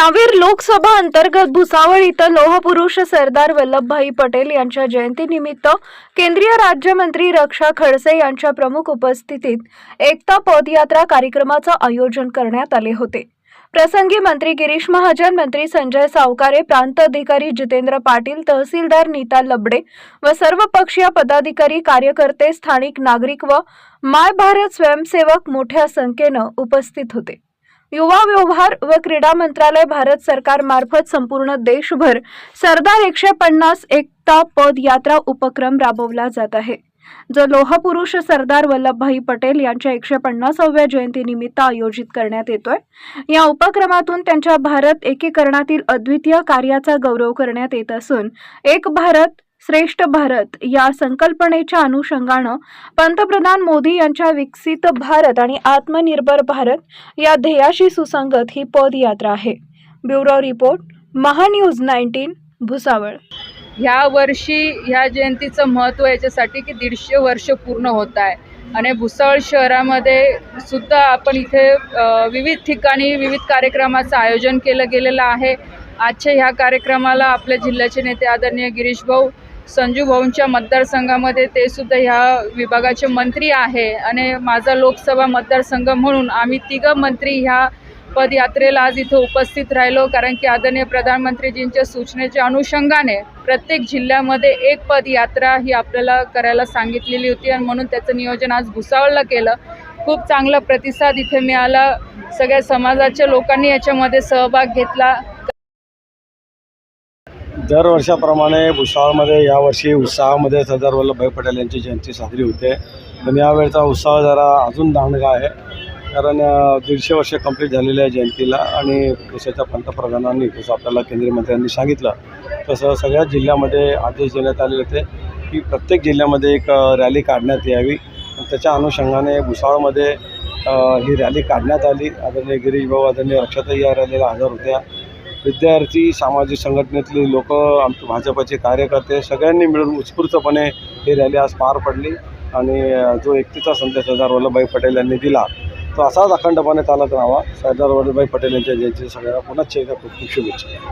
रावेर लोकसभा अंतर्गत भुसावळ इथं लोहपुरुष सरदार वल्लभभाई पटेल यांच्या जयंतीनिमित्त केंद्रीय राज्यमंत्री रक्षा खडसे यांच्या प्रमुख उपस्थितीत एकता पदयात्रा कार्यक्रमाचं आयोजन करण्यात आले होते. प्रसंगी मंत्री गिरीश महाजन मंत्री संजय सावकारे प्रांत अधिकारी जितेंद्र पाटील तहसीलदार नीता लबडे व सर्व पक्षीय पदाधिकारी कार्यकर्ते स्थानिक नागरिक व माय भारत स्वयंसेवक मोठ्या संख्येनं उपस्थित होते. युवा व्यवहार व क्रीडा मंत्रालय भारत सरकार मार्फत संपूर्ण देशभर सरदार एकशे पन्नास एकता पद यात्रा उपक्रम राबवला जात आहे. जो लोहपुरुष सरदार वल्लभभाई पटेल यांच्या एकशे पन्नासाव्या जयंतीनिमित्त आयोजित करण्यात येतोय. या उपक्रमातून त्यांच्या भारत एकीकरणातील अद्वितीय कार्याचा गौरव करण्यात येत असून एक भारत श्रेष्ठ भारत या संकल्पनेच्या अनुषंगानं पंतप्रधान मोदी यांच्या विकसित भारत आणि आत्मनिर्भर भारत या ध्येयाशी सुसंगत ही पदयात्रा आहे. Bureau report MahaNews nineteen Bhusawal. ह्या वर्षी ह्या जयंतीचं महत्त्व याच्यासाठी की दीडशे वर्ष पूर्ण होत आहे. आणि भुसावळ शहरामध्ये सुद्धा आपण इथे विविध ठिकाणी विविध कार्यक्रमाचं आयोजन केलं गेलेलं आहे. आजच्या ह्या कार्यक्रमाला आपल्या जिल्ह्याचे नेते आदरणीय गिरीश भाऊ संजू भाऊंच्या मतदारसंघामध्ये ते सुद्धा ह्या विभागाचे मंत्री आहे आणि माझा लोकसभा मतदारसंघ म्हणून आम्ही तिघं मंत्री ह्या पदयात्रेला आज इथं उपस्थित राहिलो. कारण की आदरणीय प्रधानमंत्रीजींच्या सूचनेच्या अनुषंगाने प्रत्येक जिल्ह्यामध्ये एक पदयात्रा ही आपल्याला करायला सांगितलेली होती आणि म्हणून त्याचं नियोजन आज भुसावळला केलं. खूप चांगला प्रतिसाद इथे मिळाला. सगळ्या समाजाच्या लोकांनी याच्यामध्ये सहभाग घेतला. दरवर्षाप्रमाणे भुसावळमध्ये यावर्षी उत्साहामध्ये सरदार वल्लभभाई पटेल यांची जयंती साजरी होते. पण यावेळचा उत्साह जरा अजून दांडगा आहे. कारण दीडशे वर्ष कंप्लीट झालेली आहे जयंतीला आणि देशाच्या पंतप्रधानांनी जसं आपल्याला केंद्रीय मंत्र्यांनी सांगितलं. तसं सगळ्या जिल्ह्यामध्ये आदेश देण्यात आलेले होते की प्रत्येक जिल्ह्यामध्ये एक रॅली काढण्यात यावी. त्याच्या अनुषंगाने भुसावळमध्ये ही रॅली काढण्यात आली. आदरणीय गिरीशभाऊ आदरणीय रक्षाताई या रॅलीला हजर होत्या. विद्यार्थी सामाजिक संघटनेतली लोक आमचे भाजपचे कार्यकर्ते सगळ्यांनी मिळून उत्स्फूर्तपणे ही रॅली आज पार पडली आणि जो एकतीचा संदेश सरदार वल्लभभाई पटेल यांनी दिला तो असाच अखंडपणे चालत राहावा. सरदार वल्लभभाई पटेल यांच्या जयंती सगळ्यांना पुन्हा एकदा खूप खूप शुभेच्छा.